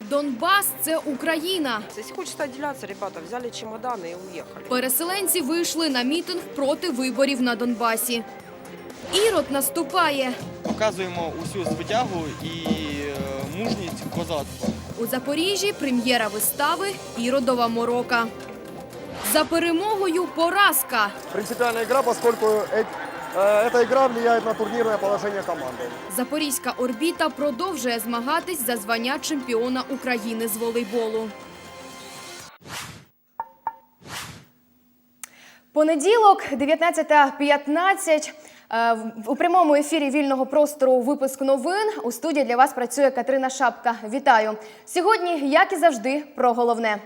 Донбас це Україна. Если хочется отделяться, ребята, взяли чемоданы и уехали. Переселенці вийшли на мітинг проти виборів на Донбасі. Ірод наступає. Показуємо усю звитягу і е, мужність козацтва. У Запоріжжі прем'єра вистави Іродова морока. За перемогою поразка. принципиальная игра, поскольку э- э, эта игра влияет на турнирное положение команды. Запорізька орбіта продовжує змагатись за звання чемпіона України з волейболу. Понеділок, 19.15. Е, У прямому ефірі вільного простору випуск новин. У студії для вас працює Катерина Шапка. Вітаю! Сьогодні, як і завжди, про головне.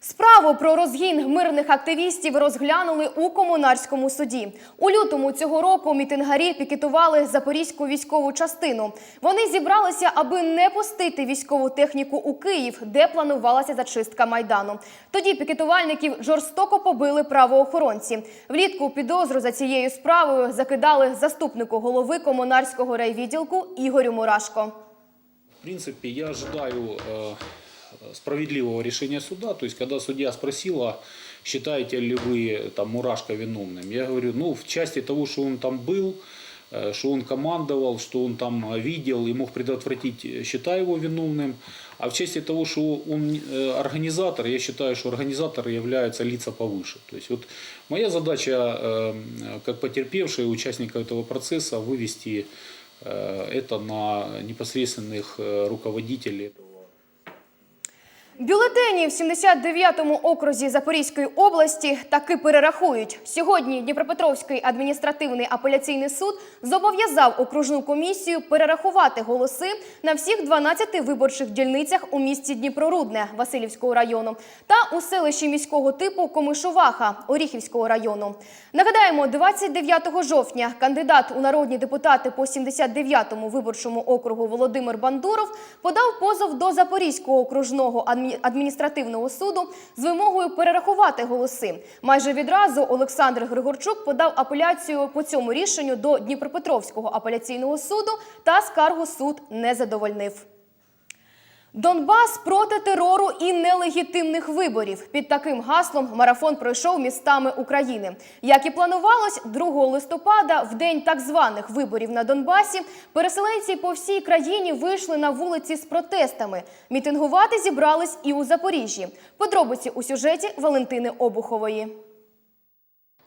Справу про розгін мирних активістів розглянули у комунарському суді. У лютому цього року мітингарі пікетували запорізьку військову частину. Вони зібралися, аби не пустити військову техніку у Київ, де планувалася зачистка майдану. Тоді пікетувальників жорстоко побили правоохоронці. Влітку підозру за цією справою закидали заступнику голови комунарського райвідділку Ігорю Мурашко. В принципе, я ожидаю э, справедливого решения суда. То есть, когда судья спросила, считаете ли вы там, Мурашко виновным, я говорю, ну, в части того, что он там был, э, что он командовал, что он там видел и мог предотвратить, э, считаю его виновным. А в части того, что он э, организатор, я считаю, что организаторы являются лица повыше. То есть вот моя задача, как потерпевший участника этого процесса, вывести это на непосредственных руководителей этого Бюлетені в 79-му окрузі Запорізької області таки перерахують. Сьогодні Дніпропетровський адміністративний апеляційний суд зобов'язав окружну комісію перерахувати голоси на всіх 12 виборчих дільницях у місті Дніпрорудне Васильівського району та у селищі міського типу Комишуваха Оріхівського району. Нагадаємо, 29 жовтня кандидат у народні депутати по 79-му виборчому округу Володимир Бандуров подав позов до Запорізького окружного адмі- адміністративного суду з вимогою перерахувати голоси. Майже відразу Олександр Григорчук подав апеляцію по цьому рішенню до Дніпропетровського апеляційного суду та скаргу суд не задовольнив. Донбас проти терору і нелегітимних виборів. Під таким гаслом марафон пройшов містами України. Як і планувалось, 2 листопада, в день так званих виборів на Донбасі, переселенці по всій країні вийшли на вулиці з протестами. Мітингувати зібрались і у Запоріжжі. Подробиці у сюжеті Валентини Обухової.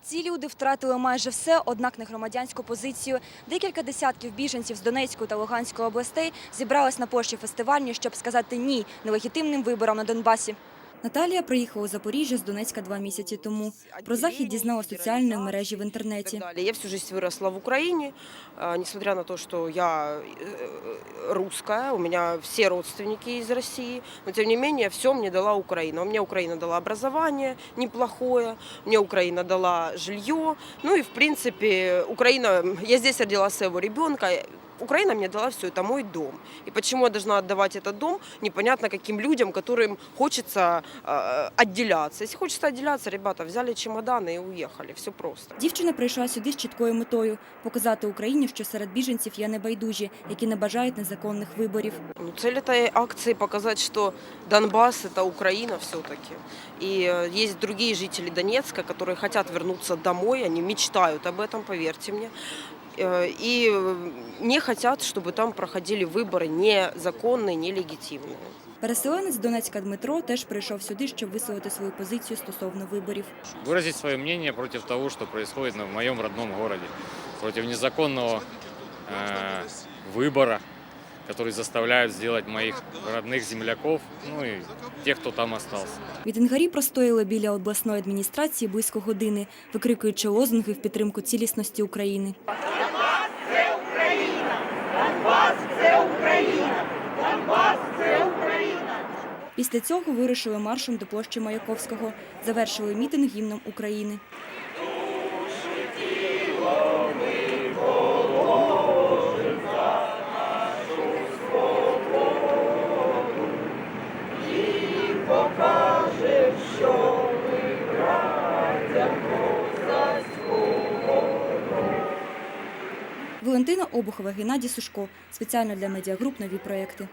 Ці люди втратили майже все, однак не громадянську позицію. Декілька десятків біженців з Донецької та Луганської областей зібрались на площі фестивальні, щоб сказати ні нелегітимним виборам на Донбасі. Наталія приїхала у Запоріжжя з Донецька два місяці тому. Про захід дізналась соціальної мережі в інтернеті. Я всю жизнь выросла в Украине, а, несмотря на то, что я э, русская, у меня все родственники из России, но тем не менее все мне дала Украина. Мне Украина дала образование неплохое, мне Украина дала жилье, ну и в принципе Украина, я здесь родила своего ребенка, Украина мне дала все, это мой дом. И почему я должна отдавать этот дом, непонятно каким людям, которым хочется э, отделяться. Если хочется отделяться, ребята, взяли чемоданы и уехали. Все просто. Дівчина прийшла сюди з чіткою метою показати Україні, що серед біженців є небайдужі, які не бажають незаконних виборів. Ну, цель этой акции показать, что Донбасс это Украина все-таки. И э, есть другие жители Донецка, которые хотят вернуться домой, они мечтают об этом, поверьте мне. Э, И э, не хотят, чтобы там проходили выборы незаконные, нелегитимные. Переселенець з Донецька Дмитро теж прийшов сюди, щоб висловити свою позицію стосовно виборів. выразить свое мнение против того, что происходит в моем родном городе, против незаконного э, выбора, который заставляют сделать моих родных земляков, ну и тех, кто там остался. Мітингарі простояли біля обласної адміністрації близько години, викрикуючи лозунги в підтримку цілісності України. Після цього вирушили маршем до площі Маяковського. Завершили мітинг гімном України. Валентина Обухова, Геннадій Сушко. Спеціально для медіагруп нові проекти.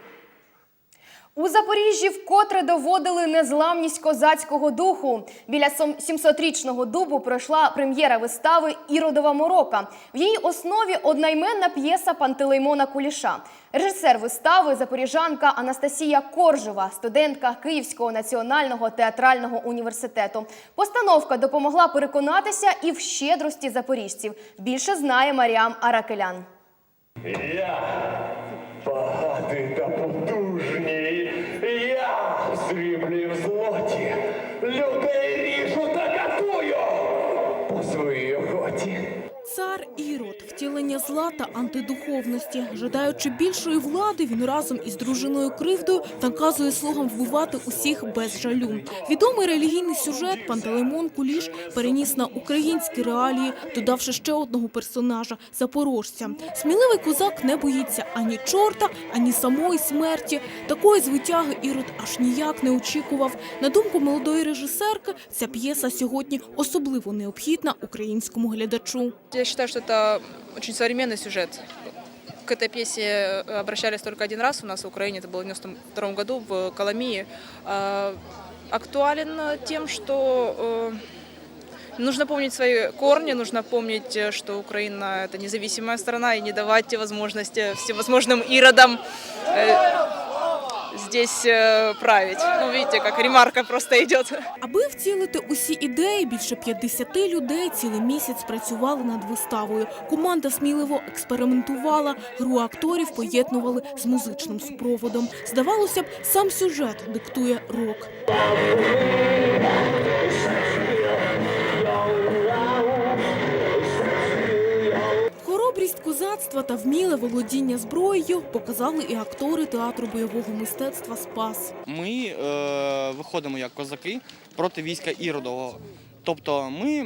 У Запоріжжі вкотре доводили незламність козацького духу. Біля сом- 700-річного дубу пройшла прем'єра вистави Іродова морока. В її основі однайменна п'єса Пантелеймона Куліша. Режисер вистави запоріжанка Анастасія Коржова, студентка Київського національного театрального університету. Постановка допомогла переконатися і в щедрості запоріжців. Більше знає Маріам Аракелян. Я багатий та потужний, я в сріблі в злоті, людей ріжу та катую по своїй охоті. Цар Ірод, втілення зла та антидуховності. Жадаючи більшої влади, він разом із дружиною кривдою наказує слугам вбивати усіх без жалю. Відомий релігійний сюжет Пантелеймон Куліш переніс на українські реалії, додавши ще одного персонажа запорожця. Сміливий козак не боїться ані чорта, ані самої смерті. Такої звитяги Ірод аж ніяк не очікував. На думку молодої режисерки, ця п'єса сьогодні особливо необхідна українському глядачу. Я считаю, что это очень современный сюжет. К этой пьесе э, обращались только один раз у нас в Украине, это было в 92 году в Коломии. А, Актуален тем, что э, нужно помнить свои корни, нужно помнить, э, что Украина – это независимая страна, и не давать возможности всевозможным иродам здесь э, править. Ну, видите, как ремарка просто идет. Аби втілити усі ідеї, більше 50 людей цілий місяць працювали над виставою. Команда сміливо експериментувала, гру акторів поєднували з музичним супроводом. Здавалося б, сам сюжет диктує рок. Козацтва та вміле володіння зброєю показали і актори театру бойового мистецтва Спас. Ми е, виходимо як козаки проти війська Іродового. Тобто ми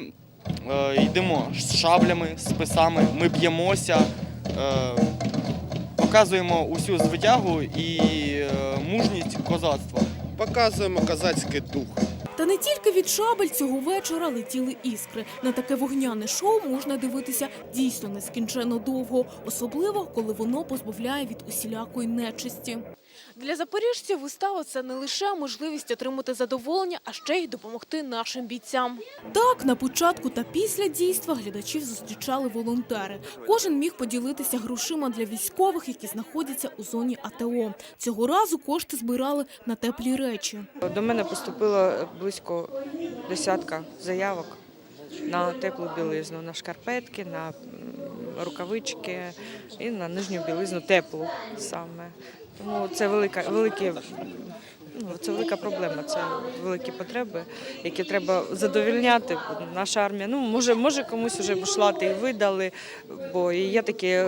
е, йдемо з шаблями, з списами, ми б'ємося, е, показуємо усю звитягу і е, мужність козацтва. Показуємо козацький дух. Та не тільки від шабель цього вечора летіли іскри. На таке вогняне шоу можна дивитися дійсно нескінченно довго, особливо коли воно позбавляє від усілякої нечисті. Для запоріжців вистава це не лише можливість отримати задоволення, а ще й допомогти нашим бійцям. Так, на початку та після дійства глядачів зустрічали волонтери. Кожен міг поділитися грошима для військових, які знаходяться у зоні АТО. Цього разу кошти збирали на теплі речі. До мене поступило близько десятка заявок на теплу білизну, на шкарпетки, на рукавички і на нижню білизну теплу саме. Тому це велика, великі, ну, це велика проблема, це великі потреби, які треба задовільняти. Наша армія, ну може, може комусь вже бушлати і видали, бо є такі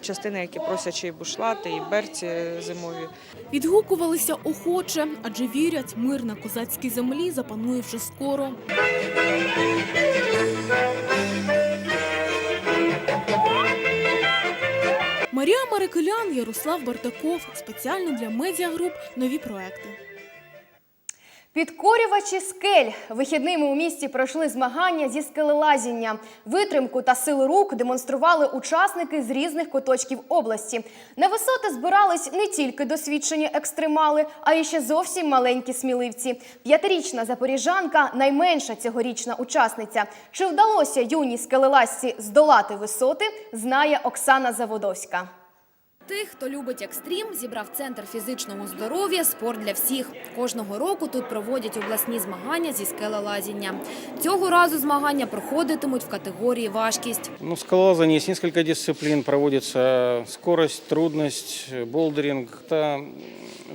частини, які просять й бушлати, і берці зимові. Відгукувалися охоче, адже вірять, мир на козацькій землі запанує вже скоро. Марія Марикелян, Ярослав Бартаков. Спеціально для медіагруп нові проекти. Підкорювачі скель вихідними у місті пройшли змагання зі скелелазіння. Витримку та силу рук демонстрували учасники з різних куточків області. На висоти збирались не тільки досвідчені екстремали, а й ще зовсім маленькі сміливці. П'ятирічна запоріжанка найменша цьогорічна учасниця. Чи вдалося юній скелелазці здолати висоти, знає Оксана Заводовська Тих, хто любить екстрім, зібрав центр фізичного здоров'я Спорт для всіх. Кожного року тут проводять обласні змагання зі скелелазіння. Цього разу змагання проходитимуть в категорії важкість. Ну, скалолазание есть несколько дисциплин. Проводится скорость, трудность, болдеринг. Это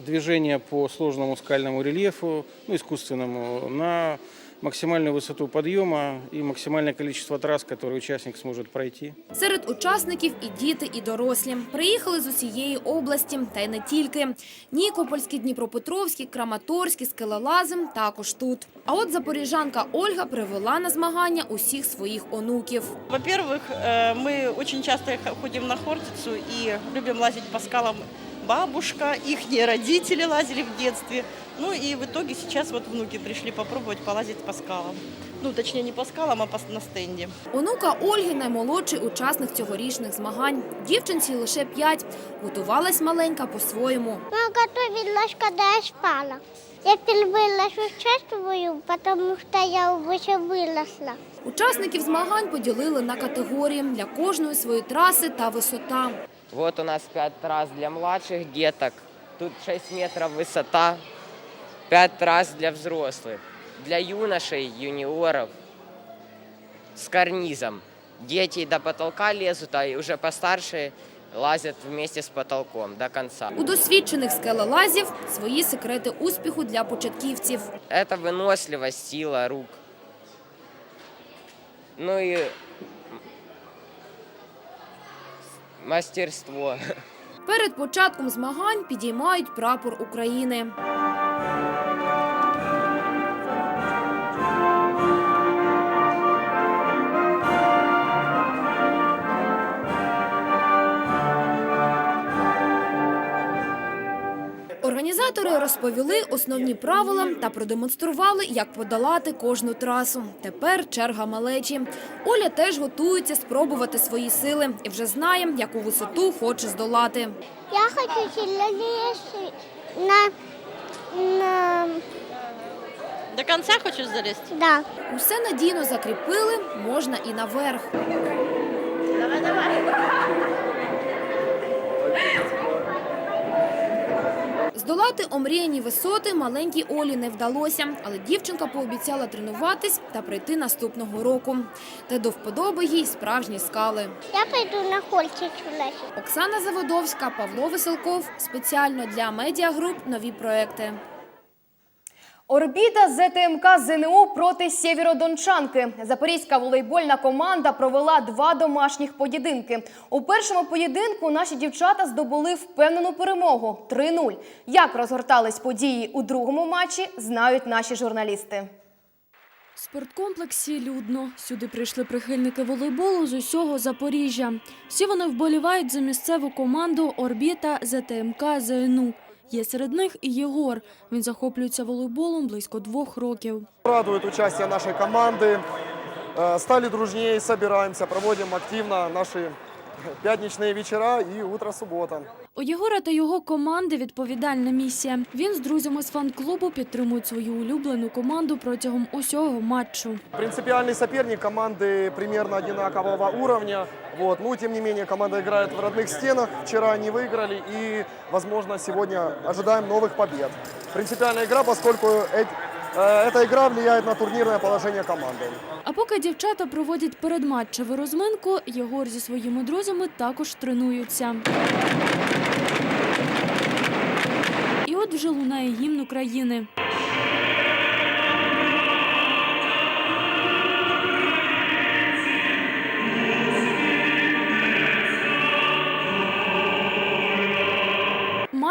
движение по сложному скальному рельефу, ну, искусственному, на максимальную высоту подъема и максимальное количество трасс, которые участник сможет пройти. Серед учасників і діти, і дорослі. Приїхали з усієї області, та й не тільки. Нікопольські, Дніпропетровські, Краматорські, скелелази також тут. А от запоріжанка Ольга привела на змагання усіх своїх онуків. Во-первых, э, мы очень часто х- ходим на Хортицу и любим лазить по скалам. Бабушка, их родители лазили в детстве. Ну и в итоге сейчас вот внуки пришли попробовать полазить по скалам. Ну, точнее, не по скалам, а по, на стенде. Онука Ольги наймолодший учасник цьогорічних змагань. Дівчинці лише п'ять. Готувалась маленька по-своєму. Мама готовилась, когда я спала. Я впервые участвую, потому что я уже выросла. Учасників змагань поділили на категорії для кожної свої траси та висота. Вот у нас пять трасс для младших деток. Тут 6 метров высота. Пять трасс для взрослых. Для юношей, юниоров. С карнизом. Дети до потолка лезут, а и уже постарше лазят вместе с потолком до конца. У досвідчених скелелазів свої секрети успіху для початківців. Это выносливость, сила рук. Ну и мастерство. Перед початком змагань підіймають прапор України. Організатори розповіли основні правила та продемонстрували, як подолати кожну трасу. Тепер черга малечі. Оля теж готується спробувати свої сили і вже знає, яку висоту хоче здолати. Я хочу сильно лезть на, на... До конца хочешь залезть? Да. Усе надійно закріпили, можна і наверх. Давай, давай. Здолати омріяні висоти маленькій Олі не вдалося, але дівчинка пообіцяла тренуватись та прийти наступного року. Та до вподоби їй справжні скали. Я пойду на кольчик лезть. Оксана Заводовська, Павло Веселков. Спеціально для медіагруп нові проекти. Орбіта ЗТМК ЗНУ проти Сєвєродончанки. Запорізька волейбольна команда провела два домашніх поєдинки. У першому поєдинку наші дівчата здобули впевнену перемогу 3-0. Як розгортались події у другому матчі, знають наші журналісти. В спорткомплексі людно. Сюди прийшли прихильники волейболу з усього Запоріжжя. Всі вони вболівають за місцеву команду Орбіта ЗТМК ЗНУ. Є серед них і Єгор. Він захоплюється волейболом близько двох років. Радує участь нашої команди, Э, Стали дружніше, збираємося, проводимо активно наши пятничные вечера и утро суббота. У Єгора та його команди відповідальна місія. Він з друзями з фан-клубу підтримують свою улюблену команду протягом усього матчу. Принципиальный соперник команды примерно одинакового уровня. Вот. Ну, тем не менее, команда играет в родных стенах. Вчера они выиграли и, возможно, сегодня ожидаем новых побед. Принципиальная игра, поскольку э- э, эта игра влияет на турнирное положение команды. А поки дівчата проводять передматчеву розминку, Єгор зі своїми друзями також тренуються. І от вже лунає гімн України.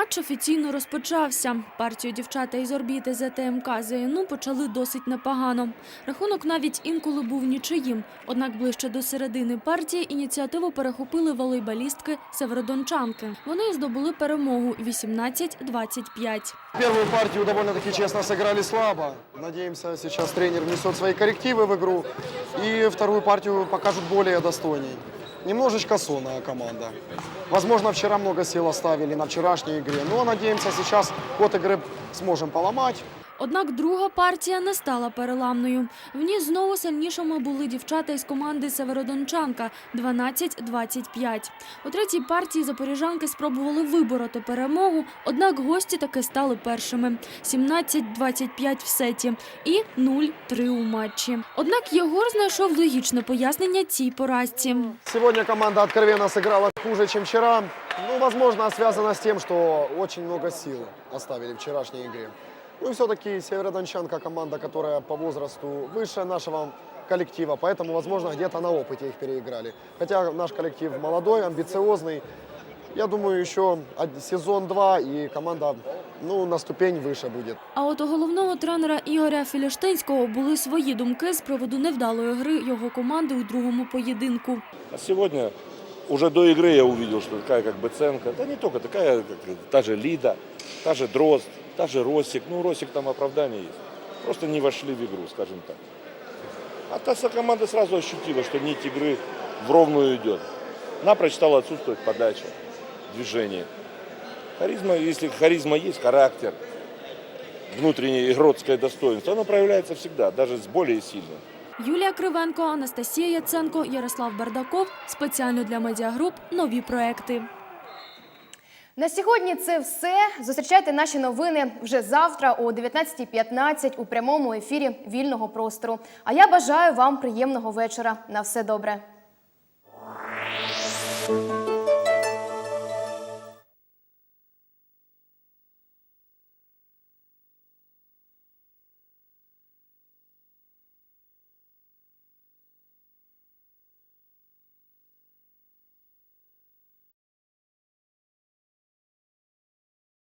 Матч офіційно розпочався. Партію дівчата із орбіти ЗТМК ЗНУ почали досить непогано. Рахунок навіть інколи був нічиїм. Однак ближче до середини партії ініціативу перехопили волейбалістки Северодончанки. Вони здобули перемогу 18-25. Первую партию довольно-таки честно сыграли слабо. Надеемся, сейчас тренер внесет свои коррективы в игру. И вторую партию покажут более достойней. Немножечко сонная команда. Возможно, вчера много сил оставили на вчерашней игре. Но надеемся, сейчас ход игры сможем поломать. Однак друга партія не стала переламною. В ній знову сильнішими були дівчата із команди Северодончанка 12-25. У третій партії запоріжанки спробували вибороти перемогу, однак гості таки стали першими 17-25 в сеті і 0-3 у матчі. Однак Єгор знайшов логічне пояснення цій поразці. Сегодня команда откровенно сыграла хуже, чем вчера. Ну, возможно, связано с тем, что очень много сил оставили в вчерашней игре. Ну и все-таки Северодончанка команда, которая по возрасту выше нашего коллектива, поэтому, возможно, где-то на опыте их переиграли. Хотя наш коллектив молодой, амбициозный. Я думаю, еще од- сезон два и команда ну, на ступень выше будет. А от у головного тренера Ігоря Філіштинського були свої думки з приводу невдалої гри його команди у другому поєдинку. А сегодня уже до игры я увидел, что такая как бы ценка, да не только такая, как та же Лида, та же Дрозд, та же Росик. Ну, Росик там оправдание есть. Просто не вошли в игру, скажем так. А та команда сразу ощутила, что нить игры в ровную идет. Напрочь стала отсутствовать подача, движение. Харизма, если харизма есть, характер, внутреннее игротское достоинство, оно проявляется всегда, даже с более сильным. Юлія Кривенко, Анастасія Яценко, Ярослав Бардаков. Спеціально для медіагруп нові проекти. На сьогодні це все. Зустрічайте наші новини вже завтра о 19.15 у прямому ефірі вільного простору. А я бажаю вам приємного вечора. На все добре.